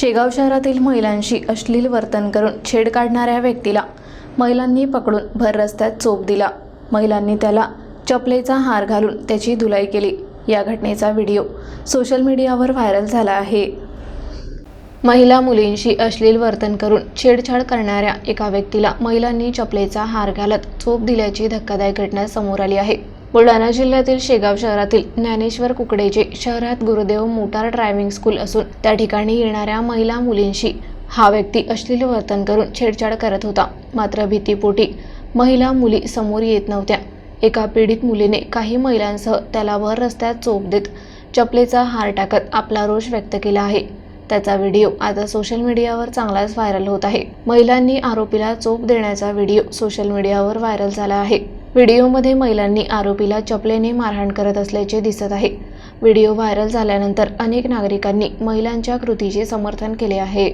शेगाव शहरातील महिलांशी अश्लील वर्तन करून छेड काढणाऱ्या व्यक्तीला महिलांनी पकडून भर रस्त्यात चोप दिला. महिलांनी त्याला चपलेचा हार घालून त्याची धुलाई केली. या घटनेचा व्हिडिओ सोशल मीडियावर व्हायरल झाला आहे. महिला मुलींशी अश्लील वर्तन करून छेडछाड करणाऱ्या एका व्यक्तीला महिलांनी चपलेचा हार घालत चोप दिल्याची धक्कादायक घटना समोर आली आहे. बुलढाणा जिल्ह्यातील शेगाव शहरातील ज्ञानेश्वर कुकडेचे शहरात गुरुदेव मोटार ड्रायव्हिंग स्कूल असून त्या ठिकाणी येणाऱ्या महिला मुलींशी हा व्यक्ती अश्लील वर्तन करून छेडछाड करत होता. मात्र भीतीपोटी महिला मुली समोर येत नव्हत्या. एका पीडित मुलीने काही महिलांसह त्याला वर रस्त्यात चोप देत चपलेचा हार टाकत आपला रोष व्यक्त केला आहे. त्याचा व्हिडिओ आता सोशल मीडियावर चांगलाच व्हायरल होत आहे. महिलांनी आरोपीला चोप देण्याचा व्हिडिओ सोशल मीडियावर व्हायरल झाला आहे. व्हिडिओमध्ये महिलांनी आरोपीला चपलेने मारहाण करत असल्याचे दिसत आहे. व्हिडिओ व्हायरल झाल्यानंतर अनेक नागरिकांनी महिलांच्या कृतीचे समर्थन केले आहे.